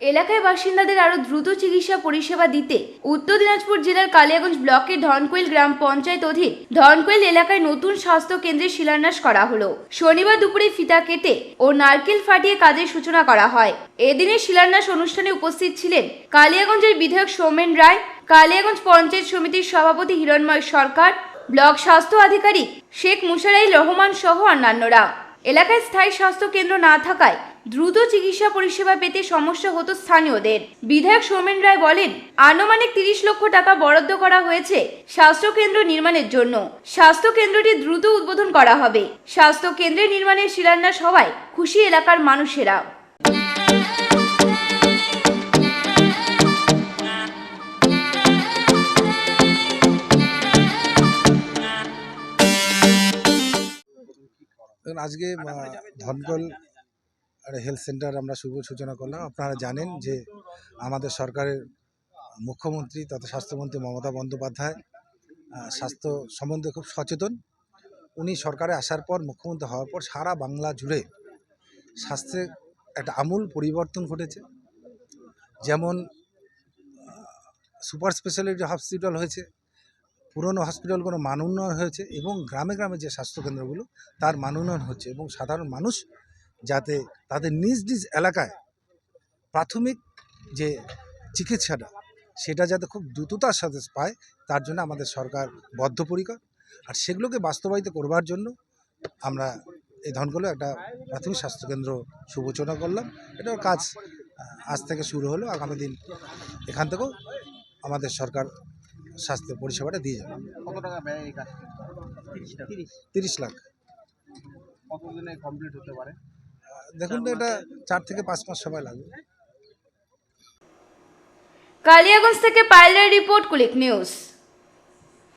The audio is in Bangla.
এলাকায় বাসিন্দাদের আরও দ্রুত চিকিৎসা পরিষেবা দিতে উত্তর দিনাজপুর জেলার কালিয়াগঞ্জ ব্লকের ধনকোইল গ্রাম পঞ্চায়েত অধীন ধনকোইল এলাকায় নতুন স্বাস্থ্য কেন্দ্রের শিলান্যাস করা হলো। শনিবার দুপুরে ফিতা কেটে ও নারকেল ফাটিয়ে কাজের সূচনা করা হয়। এদিনের শিলান্যাস অনুষ্ঠানে উপস্থিত ছিলেন কালিয়াগঞ্জের বিধায়ক সৌমেন রায়, কালিয়াগঞ্জ পঞ্চায়েত সমিতির সভাপতি হিরণময় সরকার, ব্লক স্বাস্থ্য আধিকারিক শেখ মুশারাইল রহমান সহ অন্যান্যরা। এলাকায় স্থায়ী স্বাস্থ্য কেন্দ্র না থাকায় দ্রুত চিকিৎসা পরিষেবা পেতে সমস্যা হতো স্থানীয়দের। বিধায়ক সৌমেন রায় বলেন, আনুমানিক তিরিশ লক্ষ টাকা বরাদ্দ করা হয়েছে স্বাস্থ্য কেন্দ্র নির্মাণের জন্য। স্বাস্থ্য কেন্দ্রটি দ্রুত উদ্বোধন করা হবে। স্বাস্থ্য কেন্দ্রের নির্মাণের শিলান্যাস হওয়ায় খুশি এলাকার মানুষেরা। দেখুন আজকে ধনকল হেলথ সেন্টার আমরা শুভ সূচনা করলাম। আপনারা জানেন যে আমাদের সরকারের মুখ্যমন্ত্রী তথা স্বাস্থ্যমন্ত্রী মমতা বন্দ্যোপাধ্যায় স্বাস্থ্য সম্বন্ধে খুব সচেতন। উনি সরকারে আসার পর মুখ্যমন্ত্রী হওয়ার পর সারা বাংলা জুড়ে স্বাস্থ্যে একটা আমূল পরিবর্তন ঘটেছে। যেমন সুপার স্পেশালিটি হসপিটাল হয়েছে। পুরনো হসপিটালগুলো মান উন্নয়ন হয়েছে এবং গ্রামে গ্রামে যে স্বাস্থ্যকেন্দ্রগুলো, তার মান উন্নয়ন হচ্ছে এবং সাধারণ মানুষ যাতে তাদের নিজ নিজ এলাকায় প্রাথমিক যে চিকিৎসাটা, সেটা যাতে খুব দ্রুততার সাথে পায়, তার জন্য আমাদের সরকার বদ্ধপরিকর। আর সেগুলোকে বাস্তবায়িত করবার জন্য আমরা এই ধনকলে একটা প্রাথমিক স্বাস্থ্যকেন্দ্র সূচনা করলাম। এটার কাজ আজ থেকে শুরু হলো। আগামী দিন এখান থেকেও আমাদের সরকার স্বাস্থ্য পরিষেবাটা দিয়ে যাবে। কত টাকা ব্যয় এই কাজ তিরিশ। লাখ। কতদিনে কমপ্লিট হতে পারে? দেখুন তো এটা চার থেকে পাঁচ মাস সময় লাগবে। কালিয়াগঞ্জ থেকে পাইলার রিপোর্ট কুলিক নিউজ।